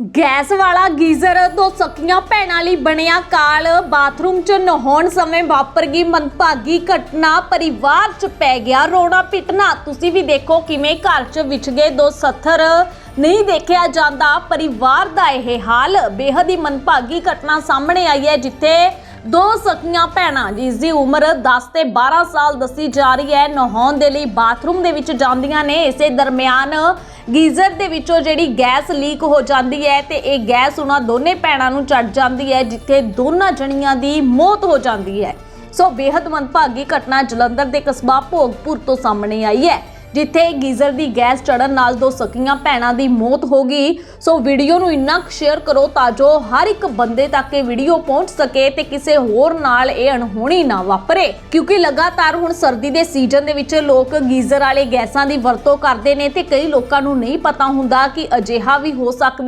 Gas ਵਾਲਾ geyser ਦੋ ਸਕੀਆਂ ਭੈਣਾਂ ਲਈ ਬਣਿਆ ਕਾਲ। ਬਾਥਰੂਮ 'ਚ ਨਹਾਉਣ ਸਮੇਂ ਵਾਪਰ ਗਈ ਮੰਦਭਾਗੀ ਘਟਨਾ। ਪਰਿਵਾਰ 'ਚ ਪੈ ਗਿਆ ਰੋਣਾ ਪਿਟਣਾ। ਤੁਸੀਂ ਵੀ ਦੇਖੋ ਕਿਵੇਂ ਘਰ 'ਚ ਵਿਛ ਗਏ ਦੋ ਸੱਥਰ। ਨਹੀਂ ਦੇਖਿਆ ਜਾਂਦਾ। ਪਰਿਵਾਰ ਦਾ ਇਹ ਹਾਲ। ਬੇਹੱਦ ਹੀ ਮੰਦਭਾਗੀ ਘਟਨਾ ਸਾਹਮਣੇ ਆਈ ਹੈ, ਜਿੱਥੇ ਦੋ ਸਕੀਆਂ ਭੈਣਾਂ, ਜਿਸ ਦੀ ਉਮਰ 10 ਤੇ 12 ਸਾਲ ਦੱਸੀ ਜਾ ਰਹੀ ਹੈ, ਨਹਾਉਣ ਦੇ ਲਈ ਬਾਥਰੂਮ ਦੇ ਵਿੱਚ ਜਾਂਦੀਆਂ ਨੇ। ਇਸੇ ਦਰਮਿਆਨ ਗੀਜ਼ਰ ਦੇ ਵਿੱਚੋਂ ਜਿਹੜੀ ਗੈਸ ਲੀਕ ਹੋ ਜਾਂਦੀ ਹੈ ਤੇ ਇਹ ਗੈਸ ਉਹਨਾਂ ਦੋਨੇ ਭੈਣਾਂ ਨੂੰ ਚੜ ਜਾਂਦੀ ਹੈ, ਜਿੱਥੇ ਦੋਨਾਂ ਜਣੀਆਂ ਦੀ ਮੌਤ ਹੋ ਜਾਂਦੀ ਹੈ। ਸੋ ਬੇहद ਮੰਦਭਾਗੀ ਘਟਨਾ ਜਲੰਧਰ ਦੇ ਕਸਬਾ ਭੋਗਪੁਰ ਤੋਂ ਸਾਹਮਣੇ ਆਈ ਹੈ। ਜਿੱਥੇ ਗੀਜ਼ਰ ਦੀ ਗੈਸ ਚੜਨ ਨਾਲ ਦੋ ਸਕੀਆਂ ਭੈਣਾਂ ਦੀ ਮੌਤ ਹੋ ਗਈ। ਸੋ ਵੀਡੀਓ ਨੂੰ ਇੰਨਾ ਸ਼ੇਅਰ ਕਰੋ ਤਾਂ ਜੋ ਹਰ ਇੱਕ ਬੰਦੇ ਤੱਕ ਇਹ ਵੀਡੀਓ ਪਹੁੰਚ ਸਕੇ ਤੇ ਕਿਸੇ ਹੋਰ ਨਾਲ ਇਹ ਅਣਹੋਣੀ ਨਾ ਵਾਪਰੇ। ਕਿਉਂਕਿ ਲਗਾਤਾਰ ਹੁਣ ਸਰਦੀ ਦੇ ਸੀਜ਼ਨ ਦੇ ਵਿੱਚ ਲੋਕ ਗੀਜ਼ਰ ਵਾਲੇ ਗੈਸਾਂ ਦੀ ਵਰਤੋਂ ਕਰਦੇ ਨੇ ਤੇ ਕਈ ਲੋਕਾਂ ਨੂੰ ਨਹੀਂ ਪਤਾ ਹੁੰਦਾ ਕਿ ਅਜਿਹਾ ਵੀ ਹੋ ਸਕਦਾ